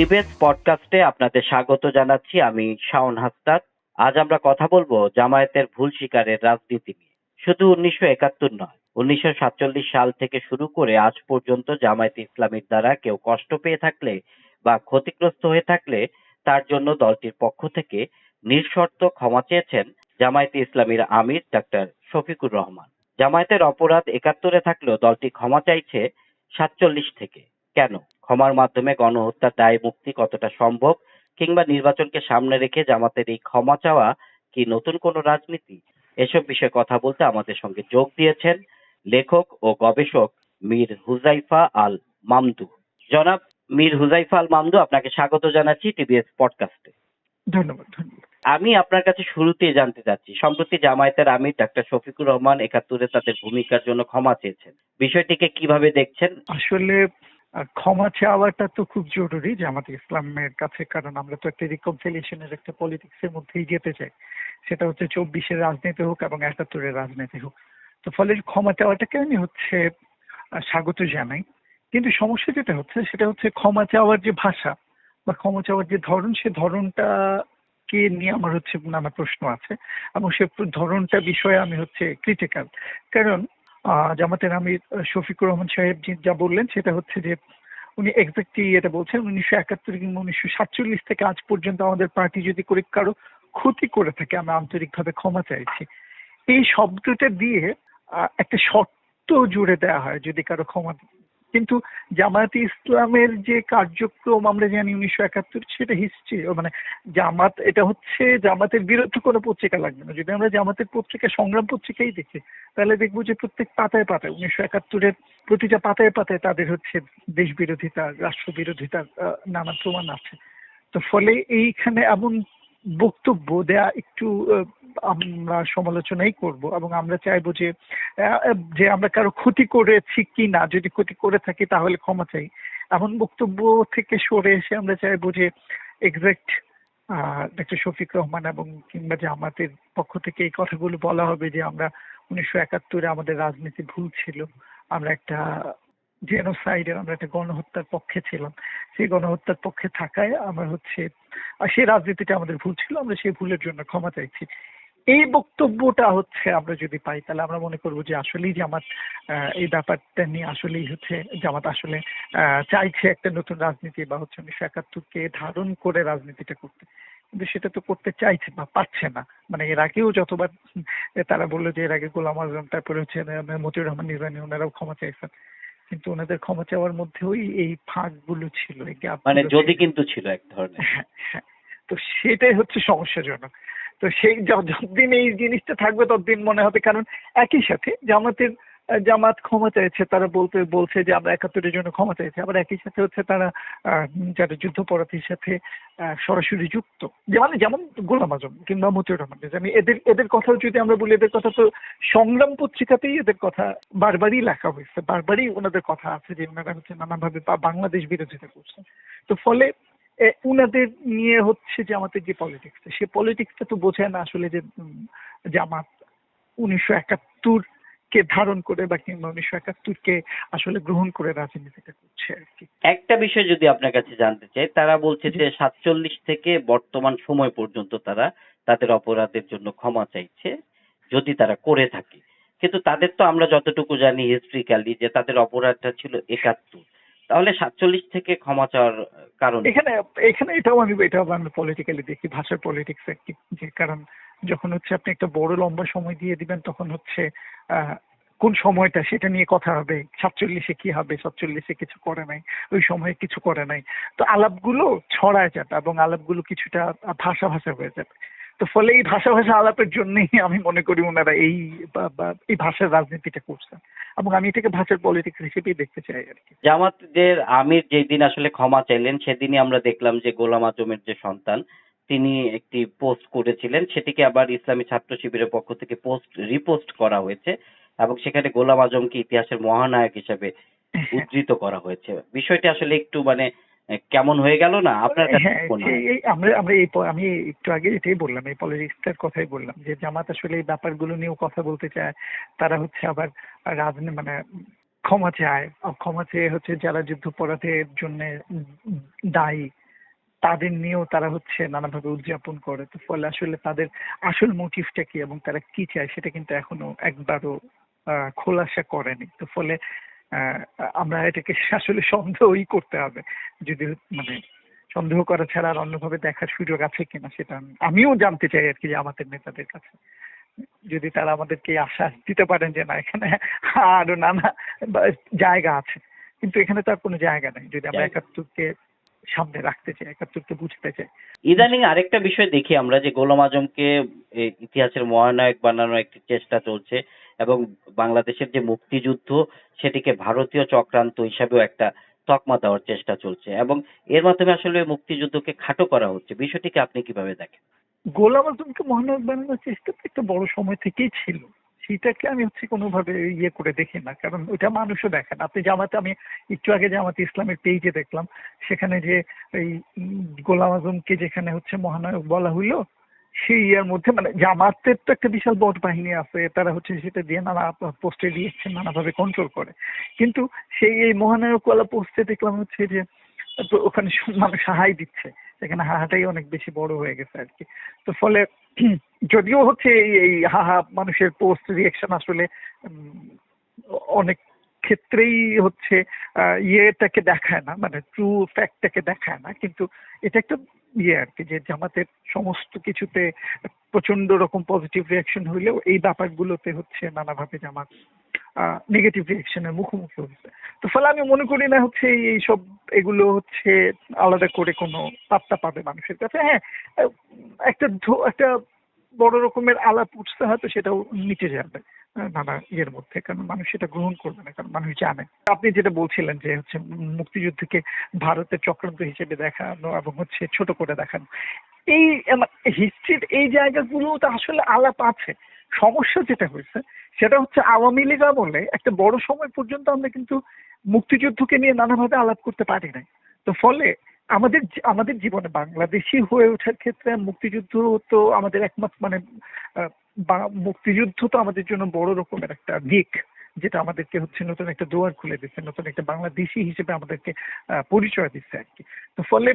টিবেস পডকাস্টে আপনাদের স্বাগত জানাচ্ছি আমি শাওন হাস্তাদ আজ আমরা কথা বলব জামায়াতের ভুল শিকারের রাজনীতি নিয়ে। শুধু উনিশশো একাত্তর নয়, উনিশশো সাতচল্লিশ সাল থেকে শুরু করে আজ পর্যন্ত জামায়াত ইসলামীর দ্বারা কেউ কষ্ট পেয়ে থাকলে বা ক্ষতিগ্রস্ত হয়ে থাকলে তার জন্য দলটির পক্ষ থেকে নিঃশর্ত ক্ষমা চেয়েছেন জামায়াতে ইসলামীর আমির ডাক্তার শফিকুর রহমান। জামায়াতের অপরাধ একাত্তরে থাকলেও দলটি ক্ষমা চাইছে সাতচল্লিশ থেকে। কেন? ক্ষমার মাধ্যমে গণহত্যার দায় মুক্তি কতটা সম্ভব কিংবা নির্বাচনকে সামনে রেখে জামাতের এই ক্ষমা চাওয়া কি নতুন কোনো রাজনীতি? এসব বিষয়ে কথা বলতে আমাদের সঙ্গে যোগ দিয়েছেন লেখক ও গবেষক মীর হুজাইফা আল মামদু। জনাব মীর হুজাইফা আল মামদু আপনাকে স্বাগত জানাচ্ছি টিভিএস পডকাস্টে। ধন্যবাদ। আমি আপনার কাছে শুরুতেই জানতে চাচ্ছি সম্প্রতি জামায়াতের আমির ডাক্তার শফিকুর রহমান একাত্তরে তাদের ভূমিকার জন্য ক্ষমা চেয়েছেন। বিষয়টিকে কীভাবে দেখছেন? আসলে ক্ষমা চাওয়াটা তো খুব জরুরি যে আমাদের ইসলামের কাছে, কারণ আমরা তো একটা রিকনসিলিয়েশনের একটা পলিটিক্সের মধ্যেই যেতে চাই। সেটা হচ্ছে চব্বিশের রাজনীতি হোক এবং একাত্তরের রাজনীতি হোক। তো ফলে ক্ষমা চাওয়াটাকে আমি হচ্ছে স্বাগত জানাই। কিন্তু সমস্যা যেটা হচ্ছে, সেটা হচ্ছে ক্ষমা চাওয়ার যে ভাষা বা ক্ষমা চাওয়ার যে ধরন, সে ধরনটা কে নিয়ে আমার হচ্ছে নানা প্রশ্ন আছে এবং সে ধরনটা বিষয়ে আমি হচ্ছে ক্রিটিক্যাল কারণ জামাতের আমির শফিকুর রহমান সাহেব যা বললেন, সেটা হচ্ছে যে উনি এক্স্যাক্টলি এটা বলছেন, উনিশশো একাত্তর কিংবা উনিশশো সাতচল্লিশ থেকে আজ পর্যন্ত আমাদের পার্টি যদি করে কারও ক্ষতি করে থাকে, আমরা আন্তরিকভাবে ক্ষমা চাইছি। এই শব্দটা দিয়ে একটা শর্ত জুড়ে দেওয়া হয়, যদি কারও ক্ষমা কিন্তু জামায়াতে ইসলামের যে কার্যক্রম, আমরা জানি উনিশশো একাত্তর সেটা হিস্ট্রি মানে জামাত, এটা হচ্ছে জামাতের বিরুদ্ধে কোনো পত্রিকা লাগবে না। যদি আমরা জামাতের পত্রিকা, সংগ্রাম পত্রিকাই দেখি, তাহলে দেখব যে প্রত্যেক পাতায় পাতায়, উনিশশো একাত্তরের প্রতিটা পাতায় পাতায় তাদের হচ্ছে দেশ বিরোধিতা রাষ্ট্র বিরোধিতার নানা প্রমাণ আছে। তো ফলে এইখানে এমন বক্তব্য দেয়া একটু আমরা সমালোচনাই করব এবং আমরা চাইব যে যে আমরা কারও ক্ষতি করেছি কি না, যদি ক্ষতি করে থাকি তাহলে ক্ষমা চাই। এমন বক্তব্য থেকে সরে এসে আমরা চাইব যে এক্সাক্ট ডক্টর শফিক রহমান এবং কিংবা যে আমাদের পক্ষ থেকে এই কথাগুলো বলা হবে যে আমরা উনিশশো একাত্তরে আমাদের রাজনীতি ভুল ছিল। আমরা একটা জেনোসাইডের আমরা একটা গণহত্যার পক্ষে ছিলাম। সেই গণহত্যার পক্ষে থাকায় আমরা হচ্ছে, আর সেই রাজনীতিটা আমাদের ভুল ছিল, আমরা সেই ভুলের জন্য ক্ষমা চাইছি। এই বক্তব্যটা হচ্ছে আমরা যদি পাই, তাহলে আমরা মনে করব যে আসলেই জামাত এই ব্যাপারটা নিয়ে আসলেই হচ্ছে, জামাত আসলে চাইছে একটা নতুন রাজনীতি বা হচ্ছে উনিশশো একাত্তরকে ধারণ করে রাজনীতিটা করতে। কিন্তু সেটা তো করতে চাইছে বা পারছে না। মানে এর আগেও যতবার, তারা বলল যে এর আগে গোলাম আজম, তারপরে হচ্ছে মতিউর রহমান নির্বাণী ওনারাও ক্ষমা চাইছেন। কিন্তু ওনাদের ক্ষমা চাওয়ার মধ্যেও এই ফাঁকগুলো ছিল মানে যদি কিন্তু ছিল এক ধরনের। হ্যাঁ, হ্যাঁ। তো সেটাই হচ্ছে সমস্যাজনক। তো সেই যতদিন এই জিনিসটা থাকবে ততদিন মনে হবে। কারণ একই সাথে জামাতের জামাত ক্ষমা চাইছে, তারা বলতে, বলছে যে আমরা একাত্তরের জন্য ক্ষমা চাইছি আবার একই সাথে হচ্ছে তারা যারা যুদ্ধপরাধীর সাথে সরাসরি যুক্ত যে মানে যেমন গোলাম আজম কিংবা মতিউর রহমান। আমি এদের এদের কথাও যদি আমরা বলি, এদের কথা তো সংগ্রাম পত্রিকাতেই এদের কথা বারবারই লেখা হয়েছে, বারবারই ওনাদের কথা আছে যে ওনারা হচ্ছে নানাভাবে বাংলাদেশ বিরোধিতা করছেন তো ফলে উনাদের নিয়ে হচ্ছে যে আমাদের যে পলিটিক্স সে পলিটিক্সটা তো বোঝায় না আসলে যে জামাত উনিশশো একাত্তর কে ধারণ করে বা কিংবা উনিশশো একাত্তরকে আসলে গ্রহণ করে রাজনীতিটা করছে আর কি। একটা বিষয় যদি আপনার কাছে জানতে চাই তারা বলছে যে সাতচল্লিশ থেকে বর্তমান সময় পর্যন্ত তারা তাদের অপরাধের জন্য ক্ষমা চাইছে যদি তারা করে থাকে। কিন্তু তাদের তো আমরা যতটুকু জানি হিস্ট্রিক্যালি যে তাদের অপরাধটা ছিল একাত্তর। তাহলে সাতচল্লিশ থেকে ক্ষমা চাওয়ার কারণ এখানে এখানে এটাও আমি এটাও আমি পলিটিক্যালি দেখি ভাষার পলিটিক্স একটি যে কারণ যখন হচ্ছে আপনি একটা বড় লম্বা সময় দিয়ে দিবেন, তখন হচ্ছে কোন সময়টা সেটা নিয়ে কথা হবে, সাতচল্লিশে কি হবে, সাতচল্লিশে কিছু করে নাই, ওই সময়ে কিছু করে নাই। তো আলাপগুলো ছড়ায় যাবে এবং আলাপগুলো কিছুটা ভাষা ভাষা হয়ে যাবে। তো ফলে এই ভাষা ভাষা আলাপের জন্যই আমি মনে করি ওনারা এই এই ভাষার রাজনীতিটা করছেন। এবং আমি এটাকে ভাষার পলিটিক্স হিসেবেই দেখতে চাই আর কি। জামাতের আমির যেদিন আসলে ক্ষমা চাইলেন, সেদিনই আমরা দেখলাম যে গোলাম আজমের যে সন্তান তিনি একটি পোস্ট করেছিলেন। সেটিকে আবার ইসলামী ছাত্র শিবিরের পক্ষ থেকে পোস্ট রিপোস্ট করা হয়েছে এবং সেখানে গোলাম আজমকে ইতিহাসের মহানায়ক হিসেবে উদ্ধৃত করা হয়েছে। বিষয়টি আসলে একটু মানে কেমন হয়ে গেল না? আপনার কাছে হ্যাঁ আমরা আমরা এই আমি একটু আগে এটাই বললাম এই পলিটিক্সটার কথাই বললাম যে জামাত আসলে এই ব্যাপারগুলো নিয়েও কথা বলতে চায়। তারা হচ্ছে আবার রাজনীতি মানে ক্ষমা চায়। ক্ষমা চেয়ে হচ্ছে যারা যুদ্ধপরাধের জন্য দায়ী তাদের নিয়েও তারা হচ্ছে নানাভাবে উদযাপন করে। তো ফলে আসলে তাদের আসল মোটিভটা কি এবং তারা কি চায় সেটা কিন্তু এখনও একবারও খোলাসা করেনি। তো ফলে আহ, আমরা এটাকে আসলে সন্দেহই করতে হবে। যদি মানে সন্দেহ করা ছাড়া আর অন্যভাবে দেখার সুযোগ আছে কিনা সেটা আমিও জানতে চাই আর কি যে আমাদের নেতাদের কাছে। যদি তারা আমাদেরকে আশ্বাস দিতে পারেন যে না এখানে আরও নানা জায়গা আছে। কিন্তু এখানে তো আর কোনো জায়গা নেই। যদি আমরা। একাত্তরকে সামনে রাখতে চাই একাত্তরকে বুঝতে চাই ইদানিং আরেকটা বিষয় দেখি আমরা যে গোলাম আজমকে ইতিহাসের মহানায়ক বানানোর একটি চেষ্টা চলছে এবং বাংলাদেশের যে মুক্তিযুদ্ধ সেটিকে ভারতীয় চক্রান্ত হিসাবেও একটা তকমা দেওয়ার চেষ্টা চলছে এবং এর মাধ্যমে আসলে মুক্তিযুদ্ধকে খাটো করা হচ্ছে। বিষয়টিকে আপনি কীভাবে দেখেন? গোলাম আজমকে মহানায়ক বানানোর চেষ্টা তো একটা বড় সময় থেকেই ছিল। সেটাকে আমি হচ্ছে কোনোভাবে ইয়ে করে দেখি না। কারণ ওইটা মানুষও দেখে না। আপনি জামাতে, আমি একটু আগে জামাতে ইসলামের পেজে দেখলাম, সেখানে যে এই গোলাম আজমকে যেখানে হচ্ছে মহানায়ক বলা হইল, সেই ইয়ার মধ্যে মানে জামাতের তো একটা বিশাল বট বাহিনী আছে, তারা হচ্ছে সেটা দিয়ে নানা পোস্টে দিয়েছে, নানাভাবে কন্ট্রোল করে। কিন্তু সেই এই মহানায়কওয়ালা পোস্টে দেখলাম হচ্ছে যে ওখানে মানুষ হাহাই দিচ্ছে। সেখানে হাহাটাই অনেক বেশি বড় হয়ে গেছে আর কি। তো ফলে যদিও হচ্ছে এই হাহা মানুষের পোস্ট রিয়েকশন আসলে অনেক ক্ষেত্রেই হচ্ছে ইয়েটাকে দেখায় না মানে ট্রু ফ্যাক্টটাকে দেখায় না, কিন্তু এটা একটা ইয়ে আর কি, যে জামাতের সমস্ত কিছুতে প্রচণ্ড রকম পজিটিভ রিয়াকশন হইলেও এই ব্যাপারগুলোতে হচ্ছে নানাভাবে জামাত নেগেটিভ রিয়াকশনের মুখোমুখি হচ্ছে। তো ফলে আমি মনে করি না হচ্ছে এই- এই সব এগুলো হচ্ছে আলাদা করে কোনো পাত্তা পাবে মানুষের কাছে। হ্যাঁ একটা একটা বড় রকমের আলাপ উঠতে হয়তো সেটাও নিচে যাবে নানা ইয়ের মধ্যে। কারণ মানুষ সেটা গ্রহণ করবে না, কারণ মানুষ জানে। আপনি যেটা বলছিলেন যে হচ্ছে মুক্তিযুদ্ধকে ভারতের চক্রান্ত হিসেবে দেখানো এবং হচ্ছে ছোট করে দেখানো, এই হিস্ট্রির এই জায়গাগুলো তো আসলে আলাপ আছে। সমস্যা যেটা হয়েছে, সেটা হচ্ছে আওয়ামী লীগ আমলে একটা বড় সময় পর্যন্ত আমরা কিন্তু মুক্তিযুদ্ধকে নিয়ে নানাভাবে আলাপ করতে পারি নাই। তো ফলে আমাদের আমাদের জীবনে বাংলাদেশি হয়ে ওঠার ক্ষেত্রে মুক্তিযুদ্ধ তো আমাদের একমাত্র মানে মুক্তিযুদ্ধ তো আমাদের জন্য বড় রকমের একটা দিক, যেটা আমাদেরকে হচ্ছে নতুন একটা দুয়ার খুলে দিচ্ছে নতুন একটা বাংলাদেশি হিসেবে আমাদেরকে পরিচয় দিচ্ছে আর কি। তো ফলে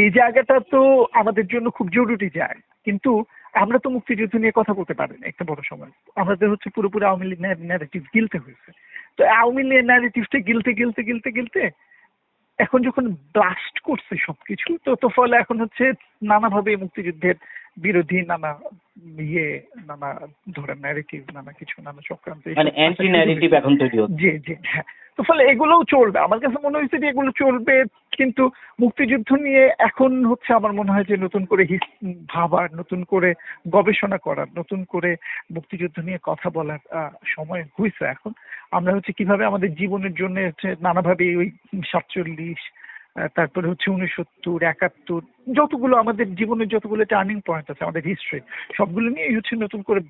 এই জায়গাটা তো আমাদের জন্য খুব জরুরি যায়। কিন্তু আমরা তো মুক্তিযুদ্ধ নিয়ে কথা বলতে পারি না একটা বড় সময়। আমাদের হচ্ছে পুরোপুরি আওয়ামী লীগ ন্যারেটিভ গিলতে হয়েছে। তো আওয়ামী লীগ ন্যারেটিভটা গিলতে গিলতে গিলতে গিলতে এখন যখন ব্লাস্ট করছে সবকিছু তো তো ফলে এখন হচ্ছে নানাভাবে মুক্তিযুদ্ধের বিরোধী নানা ইয়ে নানা ধরেন ন্যারেটিভ নানা কিছু নানা চক্রান্ত মানে জি জি হ্যাঁ। তো ফলে এগুলোও চলবে। আমার কাছে মনে হয়েছে যে এগুলো চলবে, কিন্তু মুক্তিযুদ্ধ নিয়ে এখন হচ্ছে আমার মনে হয় যে নতুন করে ভাবার নতুন করে গবেষণা করার নতুন করে মুক্তিযুদ্ধ নিয়ে কথা বলার সময় হয়েছে এখন। আমরা হচ্ছে কীভাবে আমাদের জীবনের জন্য হচ্ছে নানাভাবে ওই সাতচল্লিশ তারপরে হচ্ছে উনসত্তর একাত্তর, যতগুলো আমাদের জীবনের যতগুলো টার্নিং পয়েন্ট আছে, আমাদের হিস্ট্রি সবগুলো নিয়ে হচ্ছে নতুন করে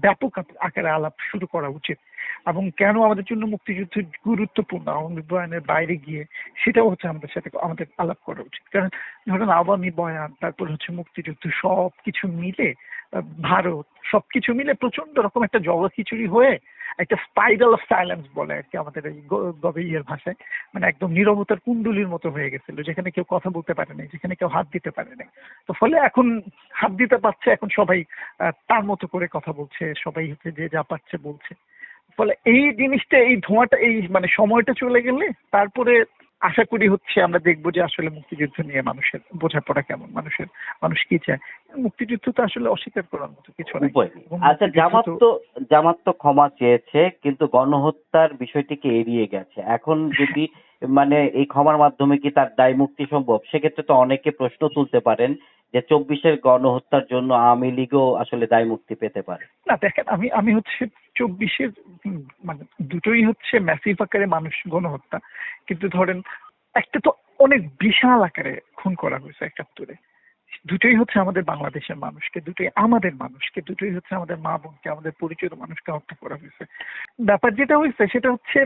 ব্যাপক আক- আকারে আলাপ শুরু করা উচিত। এবং কেন আমাদের জন্য মুক্তিযুদ্ধ গুরুত্বপূর্ণ আওয়ামী বয়ানের বাইরে গিয়ে সেটাও হচ্ছে আমাদের সাথে আমাদের আলাপ করা উচিত। কারণ ধরেন আওয়ামী বয়ান, তারপর হচ্ছে মুক্তিযুদ্ধ সব কিছু মিলে ভারত সবকিছু মিলে প্রচণ্ড রকম একটা জগখিচুড়ি হয়ে একটা স্পাইরাল অফ সাইলেন্স বলে আর কি আমাদের এই গ- গবেইয়ের ভাষায়। মানে একদম নীরবতার কুণ্ডলির মতো হয়ে গেছিল, যেখানে কেউ কথা বলতে পারে নাই, যেখানে কেউ হাত দিতে পারে নাই। তো ফলে এখন হাত দিতে পারছে, এখন সবাই তার মতো করে কথা বলছে, সবাই হচ্ছে যে যা পাচ্ছে বলছে। ফলে এই জিনিসটা এই ধোঁয়াটা এই মানে সময়টা চলে গেলে তারপরে আশা করি হচ্ছে আমরা দেখব যে আসলে মুক্তিযুদ্ধ নিয়ে মানুষের বোঝাপড়া কেমন মানুষের মানুষ কি চায়। মুক্তিযুদ্ধ তো আসলে অস্বীকার করার মতো কিছু নাই। আচ্ছা জামাত তো জামাত তো ক্ষমা চেয়েছে কিন্তু গণহত্যার বিষয়টিকে এড়িয়ে গেছে। এখন যদি মানে এই ক্ষমার মাধ্যমে কি তার দায় মুক্তি সম্ভব? সেক্ষেত্রে তো অনেকে প্রশ্ন তুলতে পারেন যে চব্বিশের গণহত্যার জন্য আওয়ামী লীগও আসলে দায় মুক্তি পেতে পারে। না দেখেন আমি আমি হচ্ছে চব্বিশের মানে দুটোই হচ্ছে ম্যাসিভ আকারে মানুষ গণহত্যা। কিন্তু ধরেন, একটা তো অনেক বিশাল আকারে খুন করা হয়েছে একাত্তরে। দুটোই হচ্ছে আমাদের বাংলাদেশের মানুষকে, দুটোই আমাদের মানুষকে, দুটোই হচ্ছে আমাদের মা বোনকে, আমাদের পরিচিত মানুষকে হত্যা করা হয়েছে। ব্যাপার যেটা হয়েছে, সেটা হচ্ছে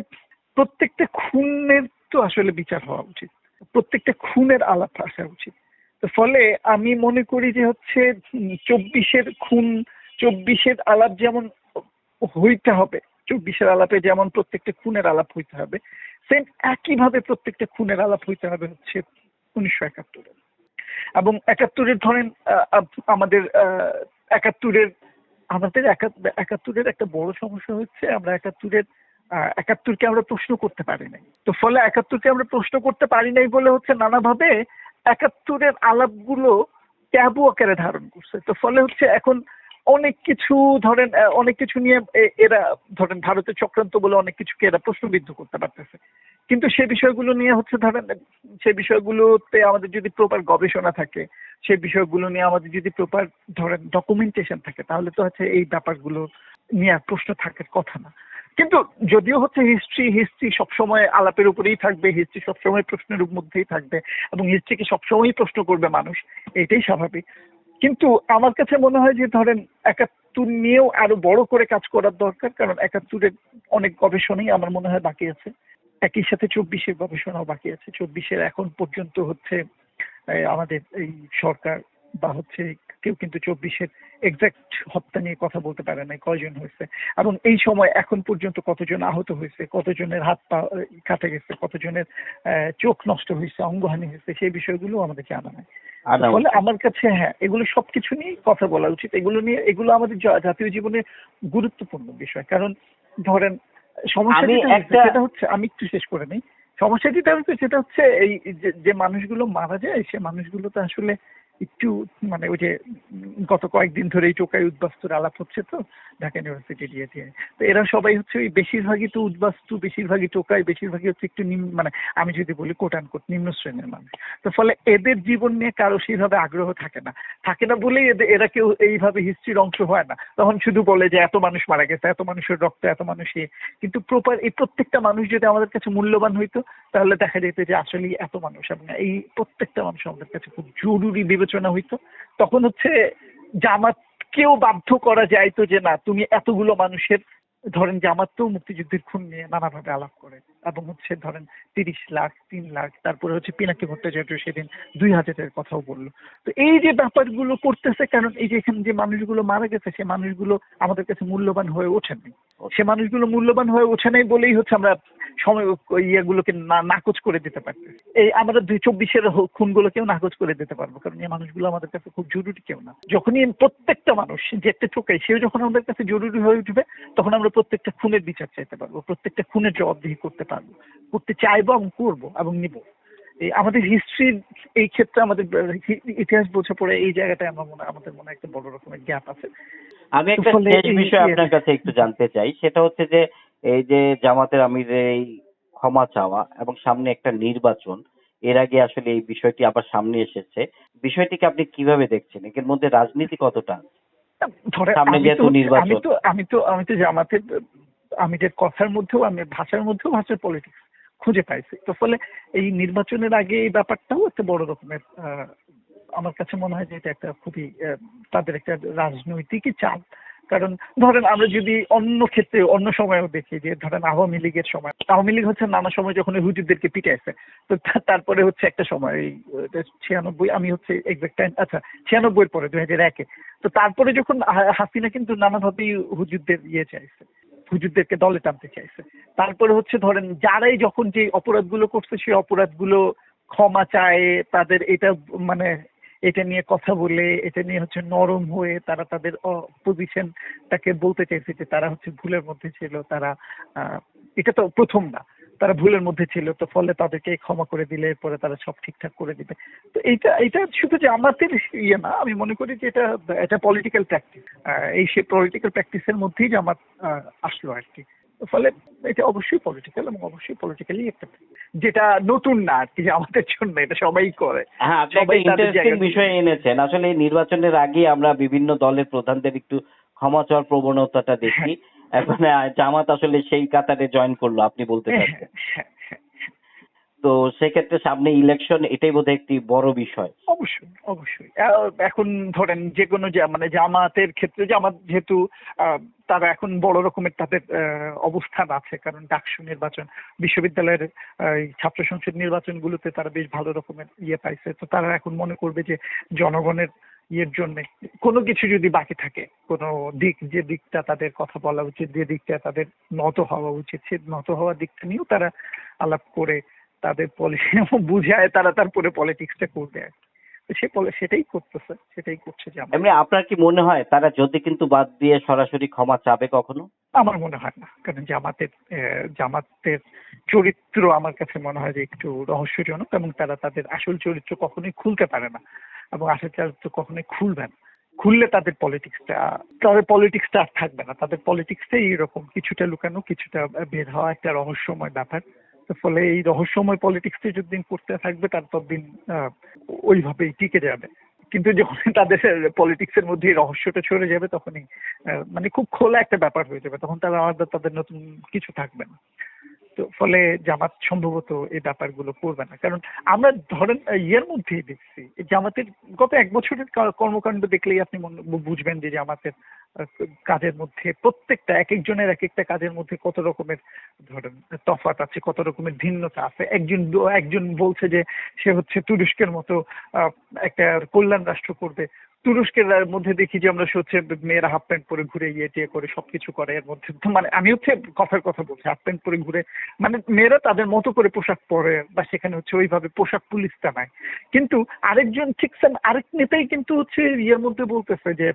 প্রত্যেকটা খুনের তো আসলে বিচার হওয়া উচিত। প্রত্যেকটা খুনের আলাপ আসা উচিত। ফলে আমি মনে করি যে হচ্ছে চব্বিশের খুন, চব্বিশের আলাপ যেমন হইতে হবে। চব্বিশের আলাপে যেমন প্রত্যেকটা খুনের আলাপ হইতে হবে সেম একইভাবে প্রত্যেকটা খুনের আলাপ হইতে হবে হচ্ছে উনিশশো একাত্তরে এবং একাত্তরের ধরেন আমাদের একাত্তরের, আমাদের একা- একাত্তরের একটা বড় সমস্যা হচ্ছে আমরা একাত্তরের একাত্তরকে আমরা প্রশ্ন করতে পারি নাই। তো ফলে একাত্তরকে আমরা প্রশ্ন করতে পারি নাই বলে হচ্ছে নানাভাবে একাত্তরের আলাপগুলো ট্যাবু আকারে ধারণ করছে। তো ফলে হচ্ছে এখন অনেক কিছু ধরেন অনেক কিছু নিয়ে এরা ধরেন ভারতের চক্রান্ত বলে অনেক কিছুকে এরা প্রশ্নবিদ্ধ করতে পারতেছে। কিন্তু সে বিষয়গুলো নিয়ে হচ্ছে ধরেন, সে বিষয়গুলোতে আমাদের যদি প্রপার গবেষণা থাকে সেই বিষয়গুলো নিয়ে আমাদের যদি প্রপার ধরেন ডকুমেন্টেশন থাকে, তাহলে তো হচ্ছে এই ব্যাপারগুলো নিয়ে আর প্রশ্ন থাকার কথা না। কিন্তু যদিও হচ্ছে হিস্ট্রি হিস্ট্রি সবসময় আলাপের উপরেই থাকবে হিস্ট্রি সবসময় প্রশ্নের মধ্যেই থাকবে, এবং হিস্ট্রিকে সবসময়ই প্রশ্ন করবে মানুষ, এটাই স্বাভাবিক। কিন্তু আমার কাছে মনে হয় যে ধরেন একাত্তর নিয়েও আরও বড় করে কাজ করার দরকার, কারণ একাত্তরের অনেক গবেষণাই আমার মনে হয় বাকি আছে। একই সাথে চব্বিশের গবেষণাও বাকি আছে। চব্বিশের এখন পর্যন্ত হচ্ছে আমাদের এই সরকার বা হচ্ছে কেউ কিন্তু চব্বিশের এক্সাক্ট হত্যা নিয়ে কথা বলতে পারে নাই কয়জন হয়েছে? এবং এই সময় এখন পর্যন্ত কতজন আহত হয়েছে কতজনের হাত পা কাটে গেছে কতজনের চোখ নষ্ট হয়েছে অঙ্গহানি হয়েছে সেই বিষয়গুলো আমাদের জানা নাই। ফলে আমার কাছে হ্যাঁ এগুলো সবকিছু নিয়ে কথা বলা উচিত। এগুলো নিয়ে এগুলো আমাদের জাতীয় জীবনে গুরুত্বপূর্ণ বিষয়। কারণ ধরেন সমস্যা যেটা হচ্ছে, আমি একটু শেষ করে নেই। সমস্যা যেটা হচ্ছে সেটা হচ্ছে এই যে- যে মানুষগুলো মারা যায় সে মানুষগুলো তো আসলে একটু মানে ওই যে গত কয়েকদিন ধরেই টোকাই উদ্বাস্তুর আলাপ হচ্ছে তো ঢাকা ইউনিভার্সিটি দিয়ে দিয়ে। তো এরা সবাই হচ্ছে ওই বেশিরভাগই তো উদ্বাস্তু, বেশিরভাগই টোকাই, বেশিরভাগই হচ্ছে একটু নিম্ন মানে আমি যদি বলি কোট কোট নিম্ন শ্রেণির মানুষ। তো ফলে এদের জীবন নিয়ে কারও সেইভাবে আগ্রহ থাকে না। থাকে না বলেই এরা কেউ এইভাবে হিস্ট্রির অংশ হয় না। তখন শুধু বলে যে এত মানুষ মারা গেছে, এত মানুষের রক্ত, এত মানুষ ইয়ে। কিন্তু প্রপার এই প্রত্যেকটা মানুষ যদি আমাদের কাছে মূল্যবান হইতো, তাহলে দেখা যেত যে আসলে এত মানুষ। এবং এই প্রত্যেকটা মানুষ আমাদের কাছে খুব জরুরি বিবেচনা হইতো। তখন হচ্ছে জামাতকেও বাধ্য করা যাইতো যে না, তুমি এতগুলো মানুষের, ধরেন জামাত তো মুক্তিযুদ্ধের খুন নিয়ে নানাভাবে আলাপ করে। এবং হচ্ছে ধরেন তিরিশ লাখ, তিন লাখ, তারপরে হচ্ছে পিনাকি ভট্টাচার্য সেদিন দুই হাজারের কথাও বলল। তো এই যে ব্যাপারগুলো করতেছে কারণ এই যে এখানে যে মানুষগুলো মারা গেছে, সে মানুষগুলো আমাদের কাছে মূল্যবান হয়ে ওঠেনি সে মানুষগুলো মূল্যবান হয়ে ওঠে নাই বলেই হচ্ছে আমরা সময় ইয়েগুলোকে নাকচ করে দিতে পারতেছি। এই আমরা দুই চব্বিশের খুনগুলোকেও নাকচ করে দিতে পারব, কারণ এই মানুষগুলো আমাদের কাছে খুব জরুরি কেউ না। যখনই প্রত্যেকটা মানুষ যে একটা টোকাই সেও যখন আমাদের কাছে জরুরি হয়ে উঠবে, তখন আমরা প্রত্যেকটা খুনের বিচার চাইতে পারব, প্রত্যেকটা খুনের জবাবদিহি করতে পারব করতে চাইব এবং করব এবং নিব। এই আমাদের হিস্ট্রির এই ক্ষেত্রে আমাদের ইতিহাস বোঝা পড়ে এই জায়গাটায় আমার মনে আমাদের মনে একটা বড় রকমের গ্যাপ আছে। আমি একটা শেষ বিষয় আপনার কাছে একটু জানতে চাই। সেটা হচ্ছে যে এই যে জামাতের আমিরের এই ক্ষমা চাওয়া এবং সামনে একটা নির্বাচন এর আগে আসলে এই বিষয়টি আবার সামনে এসেছে। বিষয়টিকে আপনি কীভাবে দেখছেন? এর মধ্যে রাজনীতি কতটা সামনে যেহেতু নির্বাচন। আমি তো আমি তো আমি তো জামাতের আমি যে কথার মধ্যেও, আমি ভাষার মধ্যেও ভাষার পলিটিক্স খুঁজে পাইছি। তো ফলে এই নির্বাচনের আগে এই ব্যাপারটাও একটা বড় রকমের আমার কাছে মনে হয় যে এটা একটা খুবই তাদের একটা রাজনৈতিকই চাপ। কারণ ধরেন আমরা যদি অন্য ক্ষেত্রে, অন্য সময়েও দেখি যে ধরেন আওয়ামী লীগের সময়, আওয়ামী লীগ হচ্ছে নানা সময় যখন হুজুরদেরকে পিটাইছে, তো তারপরে হচ্ছে একটা সময় এই ছিয়ানব্বই, আমি হচ্ছে এক্সাক্ট টাইম আচ্ছা ছিয়ানব্বই পরে, দুই হাজার একে। তো তারপরে যখন হাসিনা কিন্তু নানাভাবেই হুজুরদের ইয়ে চাইছে। হুজুরদেরকে দলে টানতে চাইছে। তারপরে হচ্ছে ধরেন যারাই যখন যে অপরাধগুলো করছে, সেই অপরাধগুলো ক্ষমা চায়, তাদের এটা মানে এটা নিয়ে কথা বলে, এটা নিয়ে হচ্ছে নরম হয়ে তারা তাদের পজিশনটাকে বলতে চাইছে যে তারা হচ্ছে ভুলের মধ্যে ছিল, তারা এটা তো প্রথম না। তারা ভুলের মধ্যে ছিল তো ফলে তাদেরকে ক্ষমা করে দিলে পরে তারা সব ঠিকঠাক করে দিবে। তো এইটা এটা শুধু যে আমাদের ইয়ে না আমি মনে করি যে এটা এটা পলিটিক্যাল প্র্যাকটিস এই সে পলিটিক্যাল প্র্যাকটিসের মধ্যেই জামাত আহ, আসলো আর কি। ফলে এটা অবশ্যই পলিটিক্যাল এবং অবশ্যই পলিটিক্যালি একটা যেটা নতুন না আর কি আমাদের জন্য এটা সবাই করে। হ্যাঁ আপনি ইন্টারেস্টিং বিষয় এনেছেন। আসলে নির্বাচনের আগে আমরা বিভিন্ন দলের প্রধানদের একটু ক্ষমা চাওয়ার প্রবণতাটা দেখি। এখন জামাত আসলে সেই কাতারে জয়েন করল আপনি বলতে চাচ্ছেন তো সেক্ষেত্রে সামনে ইলেকশন এটাই বোধহয় একটি বড় বিষয়। অবশ্যই অবশ্যই। এখন ধরেন যে কোনো মানে জামাতের ক্ষেত্রে জামাত যেহেতু তারা এখন বড় রকমের তাদের অবস্থান আছে। কারণ ডাকসু নির্বাচন বিশ্ববিদ্যালয়ের ছাত্র সংসদ নির্বাচনগুলোতে তারা বেশ ভালো রকমের ইয়ে পাইছে। তো তারা এখন মনে করবে যে জনগণের ইয়ের জন্য। কোনো কিছু যদি বাকি থাকে কোনো দিক যে দিকটা তাদের কথা বলা উচিত যে দিকটা তাদের নত হওয়া উচিত সে নত হওয়ার দিকটা নিয়েও তারা আলাপ করে তাদের পলিসি বুঝায় তারা তারপরে পলিটিক্সটা করবে আর সে সেটাই করতেছে সেটাই করছে জামাত এমনি আপনার কি মনে হয় তারা যদি কিন্তু বাদ দিয়ে সরাসরি ক্ষমা চাবে কখনো? আমার মনে হয় না কারণ জামাতের জামাতের চরিত্র আমার কাছে মনে হয় যে একটু রহস্যজনক এবং তারা তাদের আসল চরিত্র কখনোই খুলতে পারে না। এবং আসল চরিত্র কখনোই খুলবে না। খুললে তাদের পলিটিক্সটা তাদের পলিটিক্সটা আর থাকবে না। তাদের পলিটিক্সটাই এরকম, কিছুটা লুকানো, কিছুটা বের হওয়া একটা রহস্যময় ব্যাপার। তো ফলে এই রহস্যময় পলিটিক্সটা যতদিন করতে থাকবে, তার ততদিন ওইভাবেই টিকে যাবে। কিন্তু যখন তাদের পলিটিক্সের মধ্যে রহস্যটা ছড়ে যাবে, তখনই মানে খুব খোলা একটা ব্যাপার হয়ে যাবে। তখন তারা আলাদা তাদের নতুন কিছু থাকবে না। তো ফলে জামাত সম্ভবত এই ব্যাপারগুলো করবে না। কারণ আমরা ধরেন ইয়ের মধ্যেই দেখছি জামাতের গত এক বছরের কর্মকাণ্ড দেখলেই আপনি বুঝবেন যে জামাতের কাজের মধ্যে প্রত্যেকটা এক একজনের এক একটা কাজের মধ্যে কত রকমের ধরেন, তফাৎ আছে, কত রকমের ভিন্নতা আছে। একজন একজন বলছে যে সে হচ্ছে তুরস্কের মতো একটা কল্যাণ রাষ্ট্র করবে। তুরস্কের মধ্যে দেখি যে আমরা হচ্ছে মেয়েরা হাফ প্যান্ট পরে ঘুরে ইয়ে টিয়ে করে সবকিছু করে এর মধ্যে। মানে আমি হচ্ছে কথার কথা বলছি হাফ প্যান্ট পরে ঘুরে। মানে মেয়েরা তাদের মতো করে পোশাক পরে বা সেখানে হচ্ছে ওইভাবে পোশাক পুলিশটা নাই কিন্তু আরেকজন ঠিক আরেক নেতাই কিন্তু হচ্ছে ইয়ের মধ্যে বলতেছে যে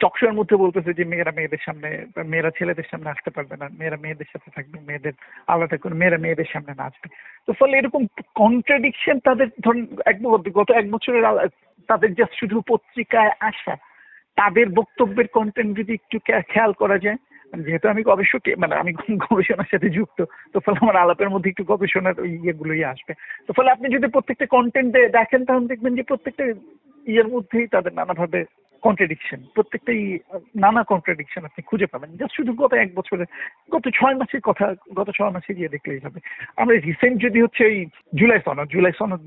টকশোর মধ্যে বলতেছে যে, মেয়েরা মেয়েদের সামনে, মেয়েরা ছেলেদের সামনে আসতে পারবে না। মেয়েরা মেয়েদের সাথে থাকবে, মেয়েদের আলাদা করে, মেয়েরা মেয়েদের সামনে নাচবে। তো ফলে এরকম কন্ট্রাডিকশন তাদের ধরুন এক গত এক বছরের তাদের জাস্ট শুধু পত্রিকায় আসা, তাদের বক্তব্যের কন্টেন্ট যদি একটু খেয়াল করা যায় মানে যেহেতু আমি গবেষক মানে আমি গবেষণার সাথে যুক্ত, তো ফলে আমার আলাপের মধ্যে একটু গবেষণার ইয়েগুলোই আসবে। তো ফলে আপনি যদি প্রত্যেকটা কন্টেন্টে দেখেন, তাহলে দেখবেন যে প্রত্যেকটা ইয়ের মধ্যেই তাদের নানাভাবে কন্ট্রাডিকশন প্রত্যেকটাই নানা কন্ট্রাডিকশন আপনি খুঁজে পাবেন। জাস্ট শুধু গত এক বছরে, গত ছয় মাসের কথা, গত ছয় মাসে গিয়ে দেখলেই হবে। আমরা রিসেন্ট যদি হচ্ছে এই জুলাই সনদ জুলাই সনদ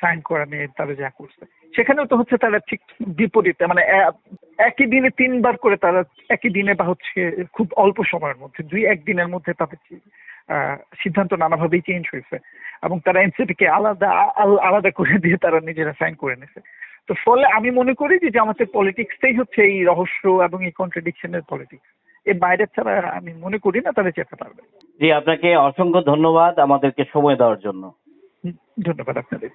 সাইন করা নিয়ে তারা যা করছে সেখানেও তো হচ্ছে তারা ঠিক বিপরীতে মানে একই দিনে তিনবার করে তারা একই দিনে বা হচ্ছে খুব অল্প সময়ের মধ্যে, দুই একদিনের মধ্যে তাদের সিদ্ধান্ত নানাভাবেই চেঞ্জ হয়েছে। এবং তারা এনসিপি কে আলাদা আলাদা করে দিয়ে তারা নিজেরা সাইন করে নিছে তো ফলে আমি মনে করি যে আমাদের পলিটিক্সটাই হচ্ছে এই রহস্য এবং এই কন্ট্রাডিকশনের পলিটিক্স এর বাইরে ছাড়া আমি মনে করি না তারা যেতে পারবে। জি আপনাকে অসংখ্য ধন্যবাদ আমাদেরকে সময় দেওয়ার জন্য। ধন্যবাদ আপনাদের।